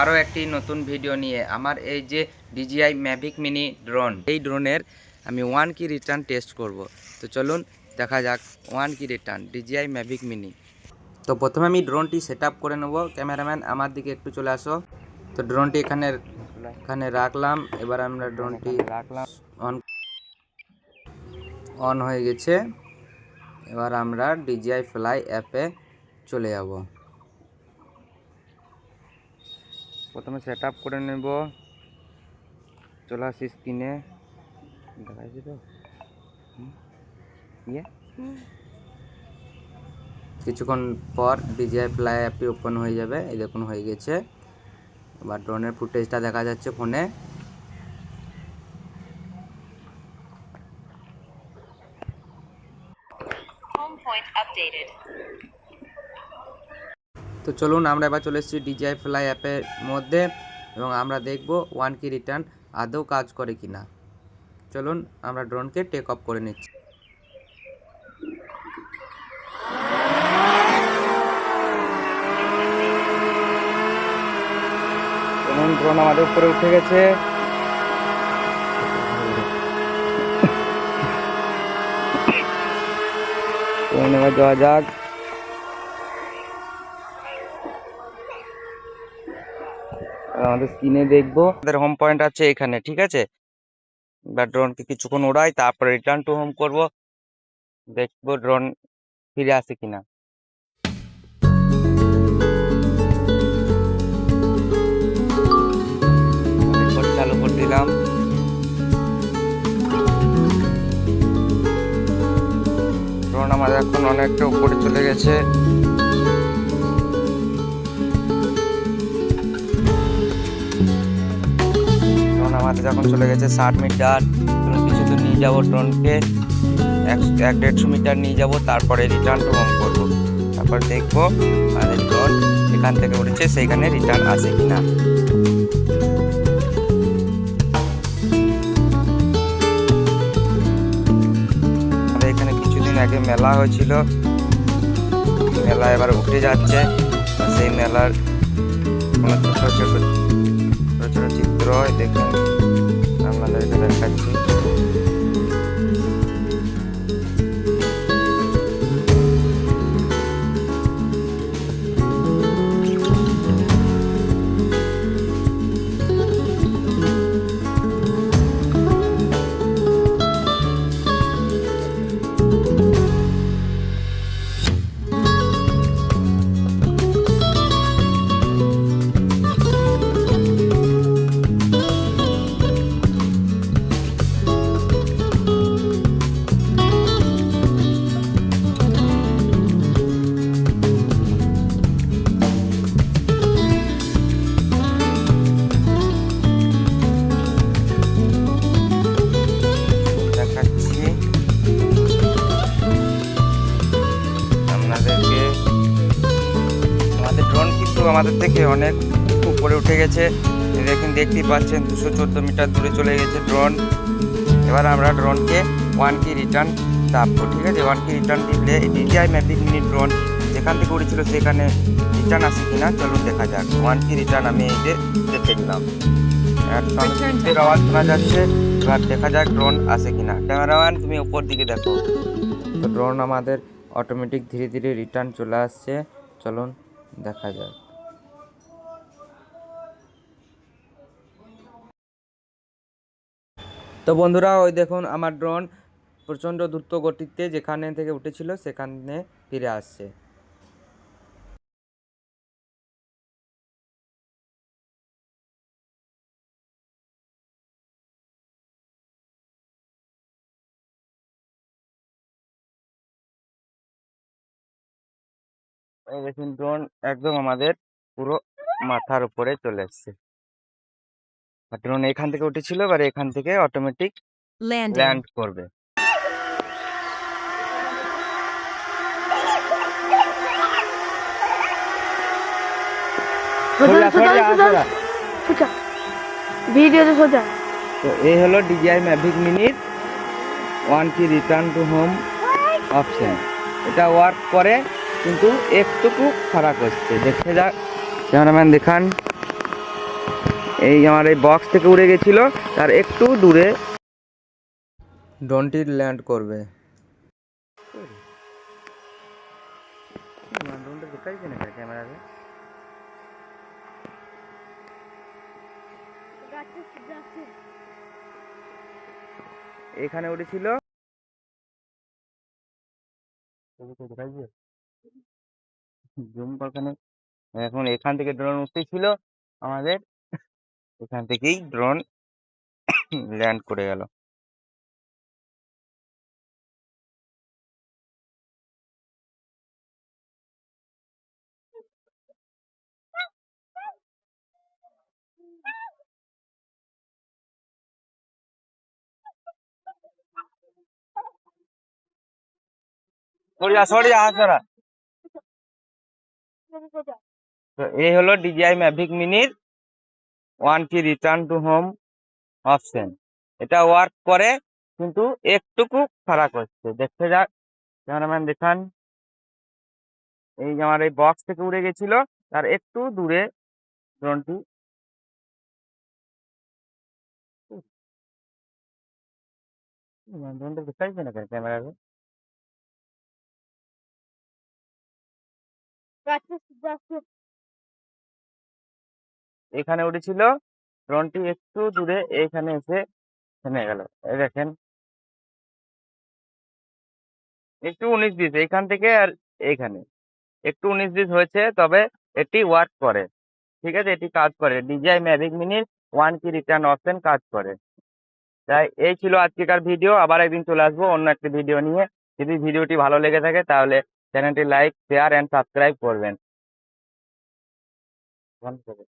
আরও একটি নতুন ভিডিও নিয়ে আমার এই যে ডিজিআই ম্যাভিক মিনি ড্রোন। এই ড্রোনের আমি ওয়ান কি রিটার্ন টেস্ট করব। তো চলুন দেখা যাক ওয়ান কি রিটার্ন ডিজিআই ম্যাভিক মিনি। তো প্রথমে আমি ড্রোনটি সেট করে নেব। ক্যামেরাম্যান আমার দিকে একটু চলে আসো। তো ড্রোনটি এখানে এখানে রাখলাম। এবার আমরা ড্রোনটি রাখলাম। অন অন হয়ে গেছে। এবার আমরা ডিজিআই ফ্লাই অ্যাপে চলে যাব। প্রথমে সেট আপ করে নেব। চলে আসি স্ক্রিনে দেখা যাচ্ছে তো? ইয়ে? কিছুক্ষণ পর ডিজিআই ফ্লাই অ্যাপটি ওপেন হয়ে যাবে। এই দেখুন হয়ে গেছে। এবার ড্রোনের ফুটেজটা দেখা যাচ্ছে ফোনে Home point updated. তো চলুন আমরা এবার চলে এসেছি ডিজিআই ফ্লাই অ্যাপের মধ্যে এবং আমরা দেখব ওয়ান কি রিটার্ন আদৌ কাজ করে কি না চলুন আমরা ড্রোনকে টেক অফ করে নিচ্ছি। ড্রোন আমাদের উপরে উঠে গেছে। এবার যাওয়া যাক। আমাদের স্ক্রিনে দেখব। আমাদের হোম পয়েন্ট আছে এখানে, ঠিক আছে? এবার ড্রোনকে কিছুক্ষণ ওড়াই, তারপরে রিটার্ন টু হোম করব। দেখব ড্রোন ফিরে আসে কিনা। চালু করে দিলাম। ড্রোন আমাদের এখন অনেকটা উপরে চলে গেছে। আমাদের যখন চলে গেছে ষাট মিটার। কিছু দূর নিয়ে যাব ড্রোনকে এক এক দেড়শো মিটার নিয়ে যাব, তারপরে রিটার্ন টু হোম করব। তারপর দেখব আমাদের ড্রোন এখান থেকে উঠেছে, সেইখানে রিটার্ন আসে কিনা। আমাদের এখানে কিছুদিন আগে মেলা হয়েছিল। মেলা এবার উঠে যাচ্ছে। সেই মেলার ছোট ছোট ছোট ছোট চিত্র দেখুন আপনাদেরকে দেখাচ্ছি আমাদের থেকে অনেক উপরে উঠে গেছে। দেখুন দেখতেই পাচ্ছেন দুশো চোদ্দ মিটার দূরে চলে গেছে ড্রোন এবার আমরা ড্রোনকে ওয়ান কি রিটার্ন চাপবো ঠিক আছে? ওয়ান কি রিটার্ন দিলে ডিজিআই ম্যাপিং মিনি ড্রোন যেখান থেকে উড়েছিল সেখানে রিটার্ন আসে কিনা চলুন দেখা যাক। ওয়ান কি রিটার্ন আমি এই যে দেখে দিলাম আওয়াজ শোনা যাচ্ছে এবার দেখা যাক ড্রোন আসে কিনা। ক্যামেরাম্যান তুমি উপর দিকে দেখো। তো ড্রোন আমাদের অটোমেটিক ধীরে ধীরে রিটার্ন চলে আসছে। চলুন দেখা যাক। তো বন্ধুরা, ওই দেখুন আমার ড্রোন প্রচণ্ড দ্রুত গতিতে যেখানে থেকে উঠেছিল সেখানে ফিরে আসছে। দেখুন ড্রোন একদম আমাদের পুরো মাথার উপরে চলে এসছে। ড্রোন এখান থেকে উঠেছিল এবার এখান থেকে অটোমেটিক ল্যান্ড করবে। ভিডিওতে সোজা তো এই হলো ডিজিআই ম্যাভিক মিনির ওয়ান কি রিটার্ন টু হোম অপশন এটা ওয়ার্ক করে কিন্তু একটুকু খারাপ হচ্ছে। দেখে যাক ক্যামেরাম্যান দেখান। এই আমার এই বক্স থেকে উড়ে গেছিল তার একটু দূরে। ড্রোনটি ল্যান্ড করবে। ড্রোনটা ক্যামেরাতে এখানে উঠেছিল জুম এখন এখান থেকে ড্রোন উঠতেছিল আমাদের। এখান থেকেই ড্রোন ল্যান্ড করে গেল। তো এই হলো ডিজিআই ম্যাভিক মিনির ওয়ান কি রিটার্ন টু হোম অপশন এটা ওয়ার্ক করে, কিন্তু একটুকু ফারাক হচ্ছে। দেখতে যাক। ক্যামেরাম্যান দেখান। এই যে আমার এই বক্স থেকে উড়ে গেছিল, তার একটু দূরে ড্রোনটি ক্যামেরাতে এখানে উঠেছিল। ড্রোনটি একটু দূরে এইখানে এসে থেমে গেল। এই দেখেন। একটু উনিশ বিশ এইখান থেকে আর এইখানে একটু উনিশ বিশ হয়েছে, তবে এটি ওয়ার্ক করে। ঠিক আছে, এটি কাজ করে। ডিজিআই ম্যাভিক মিনির ওয়ান কি রিটার্ন অপশন কাজ করে। তাই এই ছিল আজকেকার ভিডিও আবার একদিন চলে আসব অন্য একটি ভিডিও নিয়ে। যদি ভিডিওটি ভালো লেগে থাকে, তাহলে চ্যানেলটি লাইক শেয়ার অ্যান্ড সাবস্ক্রাইব করবেন।